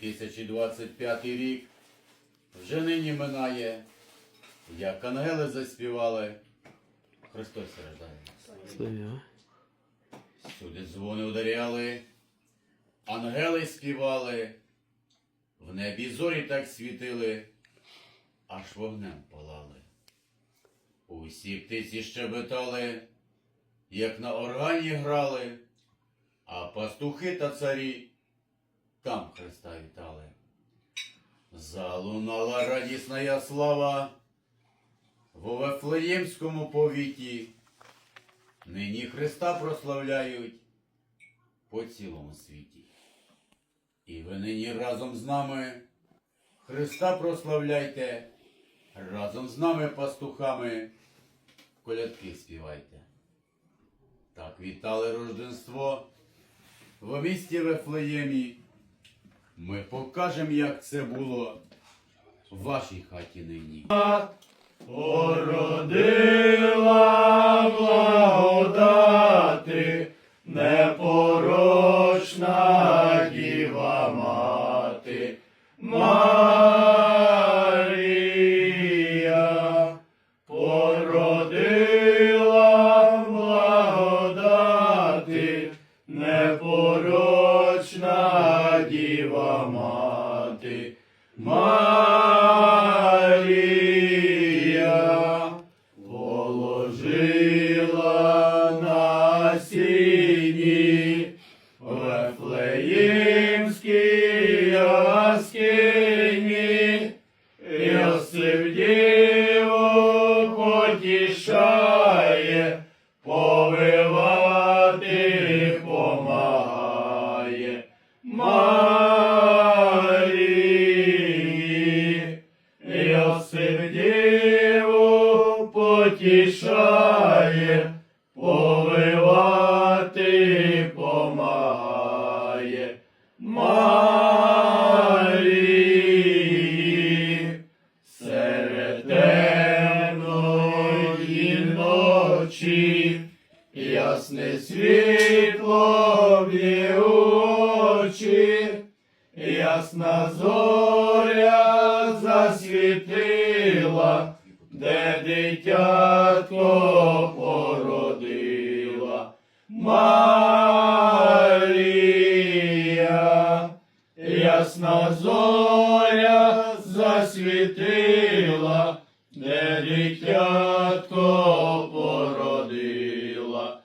2025 рік вже нині минає, як ангели заспівали. Христос рождає. Сюди дзвони ударяли, ангели співали, в небі зорі так світили, аж вогнем палали. Усі птиці щебетали, як на органі грали, а пастухи та царі там Христа вітали. Залунала радісна слава в Вифлеємському повіті. Нині Христа прославляють по цілому світі. І ви нині разом з нами Христа прославляйте, разом з нами, пастухами, колядки співайте. Так вітали Рождество в місті Вифлеємі. Ми покажемо, як це було в вашій хаті нині. Породила діва мати, Марія, положила на сіні Вифлеємській яскині, Йосип діву потішає, повивати помагає. Марії, Марії, ясне світло ясна зоря засвітила, де дитятко породила. Марія, ясна зоря засвітила, де дитятко породила.